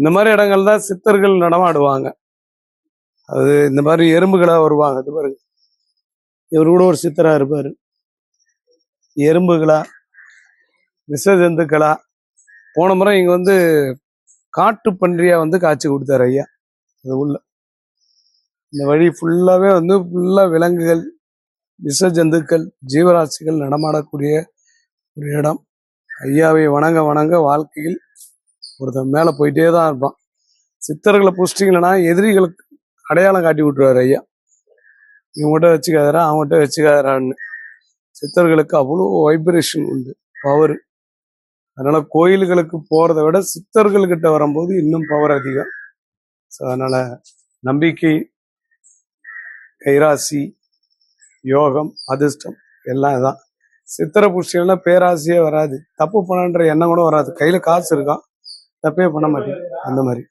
இந்த மாதிரி இடங்கள் தான் சித்தர்கள் நடமாடுவாங்க. அது இந்த மாதிரி எறும்புகளாக வருவாங்க. இது பாருங்க. இவர் கூட ஒரு சித்தராக இருப்பார். எறும்புகளா விஷ ஜந்துக்களா போன முறை இங்கே வந்து காட்டு பன்றியாக வந்து காய்ச்சி கொடுத்தாரு ஐயா. அது உள்ள. இந்த வழி ஃபுல்லாகவே வந்து ஃபுல்லாக விலங்குகள் விஷ ஜந்துக்கள் ஜீவராசிகள் நடமாடக்கூடிய ஒரு இடம். ஐயாவை வணங்க வணங்க வாழ்க்கையில் ஒருத்தன் மேலே போயிட்டே தான் இருப்பான். சித்தர்களை புஷ்டிங்களா எதிரிகளுக்கு அடையாளம் காட்டி விட்டுருவாரு ஐயா. இவங்ககிட்ட வச்சுக்காதரா அவங்ககிட்ட வச்சுக்காதரான்னு சித்தர்களுக்கு அவ்வளோ வைப்ரேஷன் உண்டு பவர் அதனால கோயில்களுக்கு போகிறத விட சித்தர்கள்கிட்ட வரும்போது இன்னும் பவர் அதிகம். ஸோ அதனால நம்பிக்கை கைராசி யோகம் அதிர்ஷ்டம் எல்லாம் இதான். சித்திர புஷ்டிகள்னா பேராசியே வராது. தப்பு பண்ணன்ற எண்ணம் கூட வராது. கையில் காசு இருக்கான் தப்பே பண்ண மாட்டேன். அந்த மாதிரி.